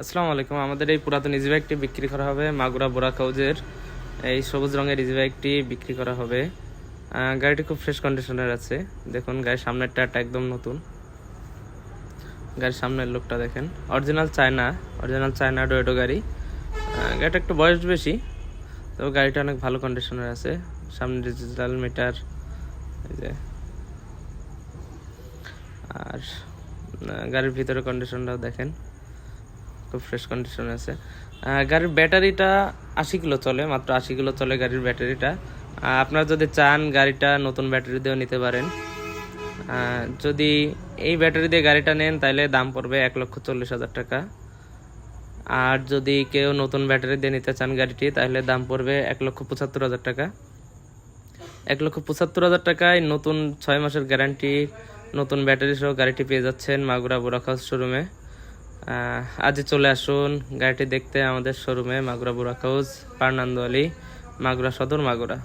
আসসালামু আলাইকুম। আমাদের এই পুরাতন ইজি বাইকটি বিক্রি করা হবে মাগুরা বোরা কাউজের এই সবুজ রঙের ইজি বাইকটি বিক্রি করা হবে। গাড়িটি খুব ফ্রেশ কন্ডিশনের আছে। দেখুন, গাড়ির সামনের টায়ারটা একদম নতুন। গাড়ির সামনের লুকটা দেখেন। অরিজিনাল চায়না অরিজিনাল চায়না ডোয়েটো গাড়ি। গাড়িটা একটু বয়স বেশি, তবে গাড়িটা অনেক ভালো কন্ডিশনের আছে। সামনে ডিজিটাল মিটার এই যে। আর গাড়ির ভিতরে কন্ডিশনটাও দেখেন। খুব ফ্রেশ কন্ডিশনে আছে। গাড়ির ব্যাটারিটা আশি কিলো চলে, মাত্র আশি কিলো চলে গাড়ির ব্যাটারিটা। আপনারা যদি চান গাড়িটা নতুন ব্যাটারি দিয়েও নিতে পারেন। যদি এই ব্যাটারি দিয়ে গাড়িটা নেন, তাহলে দাম পড়বে এক লক্ষ চল্লিশ হাজার টাকা। আর যদি কেউ নতুন ব্যাটারি দিয়ে নিতে চান গাড়িটি, তাহলে দাম পড়বে এক লক্ষ পঁচাত্তর হাজার টাকা। এক লক্ষ পঁচাত্তর হাজার টাকায় নতুন ছয় মাসের গ্যারান্টি নতুন ব্যাটারি সহ গাড়িটি পেয়ে যাচ্ছেন মাগুরা বোরাখাস শোরুমে। আজই চলে আসুন গাড়িটি দেখতে আমাদের শোরুমে মাগুরা বুড়াকাউজ ফার্নান্দো আলী মাগুরা সদর মাগুরা।